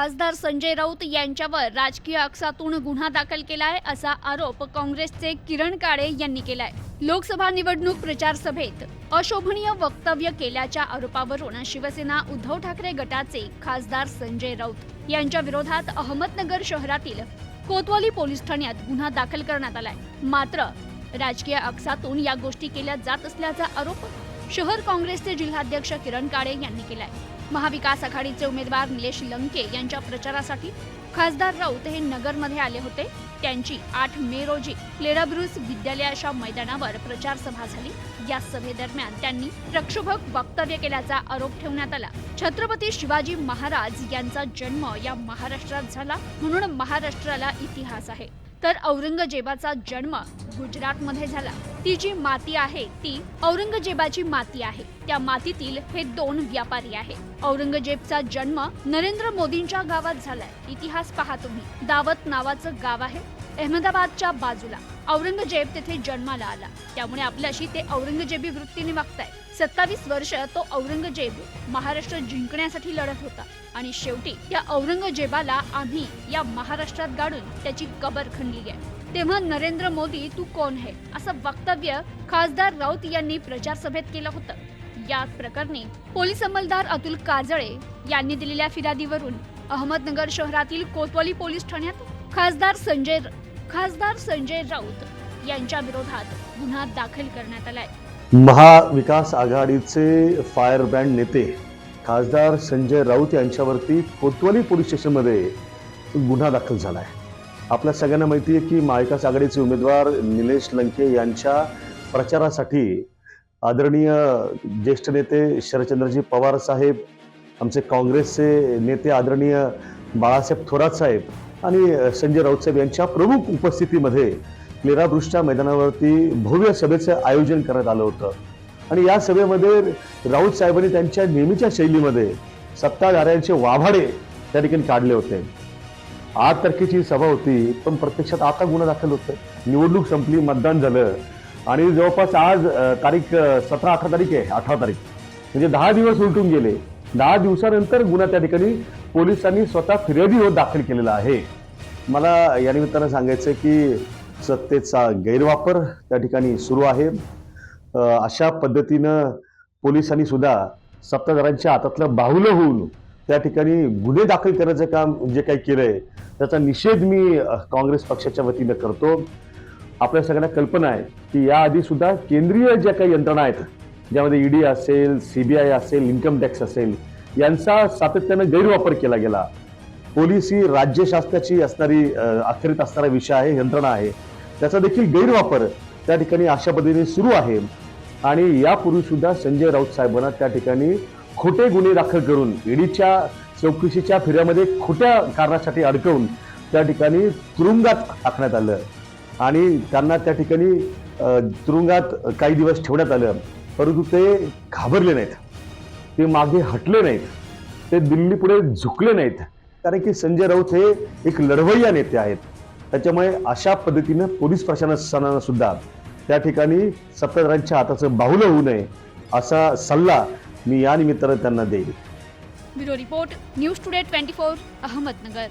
खासदार संजय राऊत यांच्यावर राजकीय अक्षातून गुन्हा दाखल केलाय असा आरोप काँग्रेसचे किरण काळे यांनी केलाय. लोकसभा निवडणूक प्रचार सभेत अशोभनीय वक्तव्य केल्याच्या आरोपावरून शिवसेना उद्धव ठाकरे गटाचे खासदार संजय राऊत यांच्या विरोधात अहमदनगर शहरातील कोतवाली पोलीस ठाण्यात गुन्हा दाखल करण्यात आलाय. मात्र राजकीय अक्षातून या गोष्टी केल्या जात असल्याचा आरोप शहर काँग्रेसचे जिल्हाध्यक्ष किरण काळे यांनी केलाय. महाविकास आघाडीचे उमेदवार निलेश लंके यांच्या प्रचारासाठी खासदार राऊत हे नगरमध्ये आले होते. त्यांची आठ मे रोजी क्लेराब्रुस विद्यालयाच्या मैदानावर प्रचार सभा झाली. या सभेदरम्यान त्यांनी प्रक्षोभक वक्तव्य केल्याचा आरोप ठेवण्यात आला. छत्रपती शिवाजी महाराज यांचा जन्म या महाराष्ट्रात झाला म्हणून महाराष्ट्राला इतिहास आहे. तर औरंगजेबाचा जन्म गुजरातमध्ये झाला. ती जी माती आहे ती औरंगजेबाची माती आहे. त्या मातीतील हे दोन व्यापारी आहे औरंगजेबचा जन्म नरेंद्र मोदींच्या गावात झालाय. इतिहास पहा तुम्ही. दावत नावाचं गाव आहे अहमदाबादच्या बाजूला. औरंगजेब तेथे जन्माला आला. त्यामुळे आपल्याशी ते औरंगजेबी वृत्तीने वागताय सत्तावीस वर्ष तो औरंगजेब महाराष्ट्र जिंकण्यासाठी लढत होता. आणि शेवटी या औरंगजेबाला आम्ही या महाराष्ट्रात गाडून त्याची कबर खणली आहे. तेव्हा नरेंद्र मोदी तू कोण है? असं वक्तव्य खासदार राऊत यांनी प्रचार सभेत केलं होतं. या प्रकरणी पोलीस अंमलदार अतुल काजळे यांनी दिलेल्या फिर्यादीवरून अहमदनगर शहरातील कोतवाली पोलीस ठाण्यात खासदार संजय खासदार संजय राऊत यांच्या विरोधात गुन्हा दाखल करण्यात आलाय. महाविकास आघाडीचे फायर ब्रँड नेते खासदार संजय राऊत यांच्यावरती कोतवाली पोलीस स्टेशनमध्ये गुन्हा दाखल झाला आहे आपल्या सगळ्यांना माहिती आहे की महाविकास आघाडीचे उमेदवार निलेश लंके यांच्या प्रचारासाठी आदरणीय ज्येष्ठ नेते शरदचंद्रजी पवार साहेब आमचे काँग्रेसचे नेते आदरणीय बाळासाहेब थोरात साहेब आणि संजय राऊत साहेब यांच्या प्रमुख उपस्थितीमध्ये क्लेराबृष्टच्या मैदानावरती भव्य सभेचं आयोजन करण्यात आलं होतं. आणि या सभेमध्ये राऊत साहेबांनी त्यांच्या नेहमीच्या शैलीमध्ये सत्ताधाऱ्यांचे वाभाडे त्या ठिकाणी काढले होते. आठ तारखेची सभा होती पण प्रत्यक्षात आता गुन्हा दाखल होतं निवडणूक संपली मतदान झालं. आणि जवळपास आज तारीख सतरा अठरा तारीख आहे अठरा तारीख. म्हणजे दहा दिवस उलटून गेले. दहा दिवसानंतर गुन्हा त्या ठिकाणी पोलिसांनी स्वतः फिर्यादी होत दाखल केलेला आहे. मला या निमित्तानं सांगायचं की सत्तेचा गैरवापर त्या ठिकाणी सुरू आहे. अशा पद्धतीनं पोलिसांनी सुद्धा सत्ताधाऱ्यांच्या हातातलं बाहुलं होऊन त्या ठिकाणी गुन्हे दाखल करण्याचं काम जे काही केलंय त्याचा निषेध मी काँग्रेस पक्षाच्या वतीनं करतो. आपल्या सगळ्यांना कल्पना आहे की याआधी सुद्धा केंद्रीय ज्या काही यंत्रणा आहेत ज्यामध्ये ईडी असेल सीबीआय असेल इन्कम टॅक्स असेल यांचा सातत्यानं गैरवापर केला गेला. पोलीस ही राज्य शासनाची असणारी अखेरीत असणारा विषय आहे यंत्रणा आहे. त्याचा देखील गैरवापर त्या ठिकाणी अशा पद्धतीने सुरू आहे. आणि यापूर्वी सुद्धा संजय राऊत साहेबांना त्या ठिकाणी खोटे गुन्हे दाखल करून ईडीच्या चौकशीच्या फेऱ्यामध्ये खोट्या कारणासाठी अडकवून त्या ठिकाणी तुरुंगात टाकण्यात आलं. आणि त्यांना त्या ठिकाणी तुरुंगात काही दिवस ठेवण्यात आलं. परंतु ते घाबरले नाहीत. ते मागे हटले नाहीत. ते दिल्ली पुढे झुकले नाहीत. कारण की संजय राऊत हे एक लढवय्या नेते आहेत. त्याच्यामुळे अशा पद्धतीनं पोलीस प्रशासनानं सुद्धा त्या ठिकाणी सत्ताधाऱ्यांच्या हाताचं बाहुलं होऊ नये असा सल्ला मी या निमित्तानं त्यांना देईल bureau report news today twenty four Ahmednagar.